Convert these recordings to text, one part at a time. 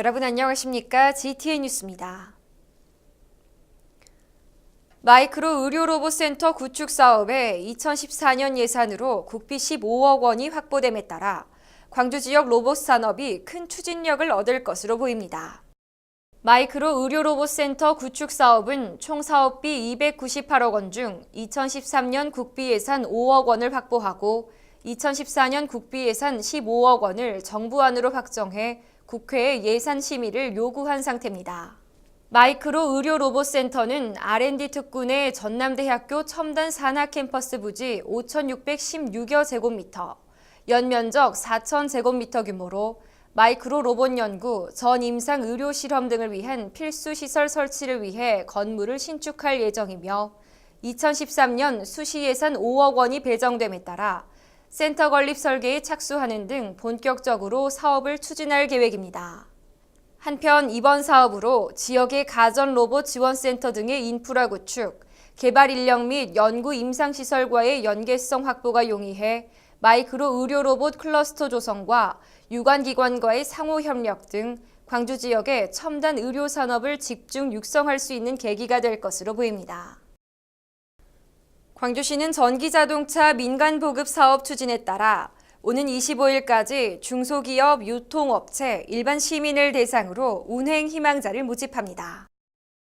여러분 안녕하십니까? GTN 뉴스입니다. 마이크로 의료 로봇 센터 구축 사업에 2014년 예산으로 국비 15억 원이 확보됨에 따라 광주 지역 로봇 산업이 큰 추진력을 얻을 것으로 보입니다. 마이크로 의료 로봇 센터 구축 사업은 총 사업비 298억 원 중 2013년 국비 예산 5억 원을 확보하고 2014년 국비 예산 15억 원을 정부안으로 확정해 국회에 예산 심의를 요구한 상태입니다. 마이크로 의료 로봇 센터는 R&D 특군의 전남대학교 첨단 산하 캠퍼스 부지 5,616여 제곱미터, 연면적 4,000 제곱미터 규모로 마이크로 로봇 연구, 전 임상 의료 실험 등을 위한 필수 시설 설치를 위해 건물을 신축할 예정이며 2013년 수시 예산 5억 원이 배정됨에 따라 센터 건립 설계에 착수하는 등 본격적으로 사업을 추진할 계획입니다. 한편 이번 사업으로 지역의 가전 로봇 지원센터 등의 인프라 구축, 개발 인력 및 연구 임상 시설과의 연계성 확보가 용이해 마이크로 의료 로봇 클러스터 조성과 유관 기관과의 상호 협력 등 광주 지역의 첨단 의료 산업을 집중 육성할 수 있는 계기가 될 것으로 보입니다. 광주시는 전기자동차 민간 보급 사업 추진에 따라 오는 25일까지 중소기업, 유통업체, 일반 시민을 대상으로 운행 희망자를 모집합니다.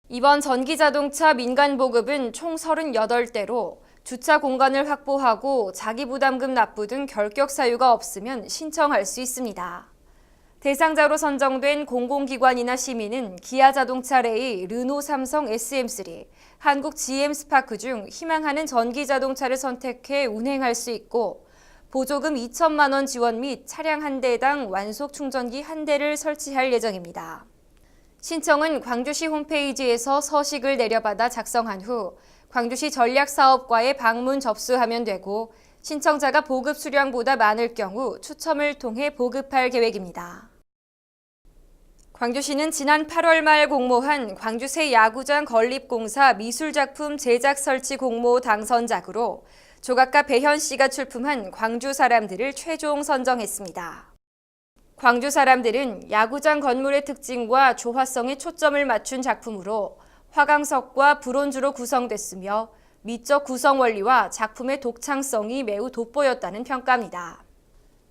이번 전기자동차 민간 보급은 총 38대로 주차 공간을 확보하고 자기부담금 납부 등 결격 사유가 없으면 신청할 수 있습니다. 대상자로 선정된 공공기관이나 시민은 기아 자동차 레이, 르노 삼성 SM3, 한국 GM 스파크 중 희망하는 전기 자동차를 선택해 운행할 수 있고 보조금 2천만 원 지원 및 차량 한 대당 완속 충전기 한 대를 설치할 예정입니다. 신청은 광주시 홈페이지에서 서식을 내려받아 작성한 후 광주시 전략사업과에 방문 접수하면 되고 신청자가 보급 수량보다 많을 경우 추첨을 통해 보급할 계획입니다. 광주시는 지난 8월 말 공모한 광주새 야구장 건립공사 미술작품 제작 설치 공모 당선작으로 조각가 배현 씨가 출품한 광주 사람들을 최종 선정했습니다. 광주 사람들은 야구장 건물의 특징과 조화성에 초점을 맞춘 작품으로 화강석과 브론즈로 구성됐으며 미적 구성 원리와 작품의 독창성이 매우 돋보였다는 평가입니다.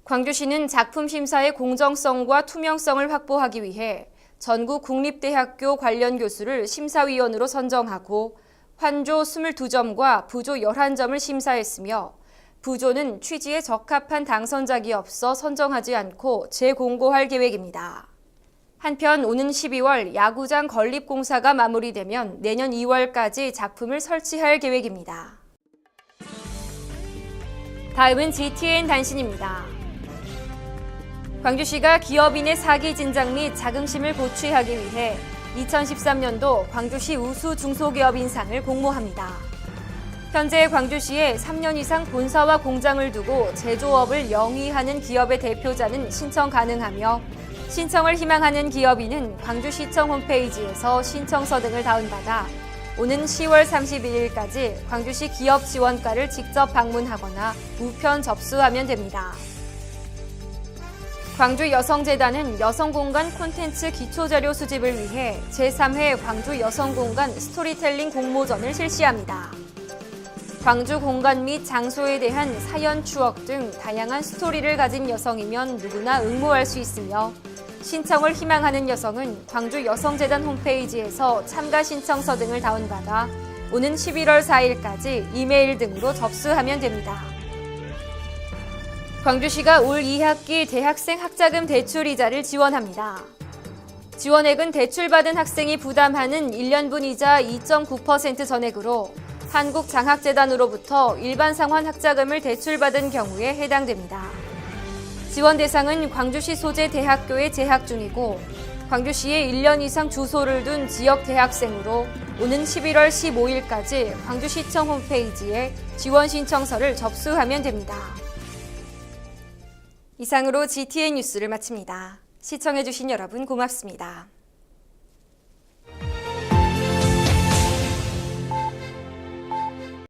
광주시는 작품 심사의 공정성과 투명성을 확보하기 위해 전국 국립대학교 관련 교수를 심사위원으로 선정하고 환조 22점과 부조 11점을 심사했으며 부조는 취지에 적합한 당선작이 없어 선정하지 않고 재공고할 계획입니다. 한편 오는 12월 야구장 건립공사가 마무리되면 내년 2월까지 작품을 설치할 계획입니다. 다음은 GTN 단신입니다. 광주시가 기업인의 사기 진작 및 자긍심을 고취하기 위해 2013년도 광주시 우수 중소기업인상을 공모합니다. 현재 광주시에 3년 이상 본사와 공장을 두고 제조업을 영위하는 기업의 대표자는 신청 가능하며 신청을 희망하는 기업인은 광주시청 홈페이지에서 신청서 등을 다운받아 오는 10월 31일까지 광주시 기업 지원과를 직접 방문하거나 우편 접수하면 됩니다. 광주 여성재단은 여성공간 콘텐츠 기초자료 수집을 위해 제3회 광주 여성공간 스토리텔링 공모전을 실시합니다. 광주 공간 및 장소에 대한 사연, 추억 등 다양한 스토리를 가진 여성이면 누구나 응모할 수 있으며 신청을 희망하는 여성은 광주 여성재단 홈페이지에서 참가 신청서 등을 다운받아 오는 11월 4일까지 이메일 등으로 접수하면 됩니다. 광주시가 올 2학기 대학생 학자금 대출 이자를 지원합니다. 지원액은 대출받은 학생이 부담하는 1년분 이자 2.9% 전액으로 한국장학재단으로부터 일반 상환 학자금을 대출받은 경우에 해당됩니다. 지원 대상은 광주시 소재 대학교에 재학 중이고 광주시에 1년 이상 주소를 둔 지역 대학생으로 오는 11월 15일까지 광주시청 홈페이지에 지원 신청서를 접수하면 됩니다. 이상으로 GTN 뉴스를 마칩니다. 시청해주신 여러분 고맙습니다.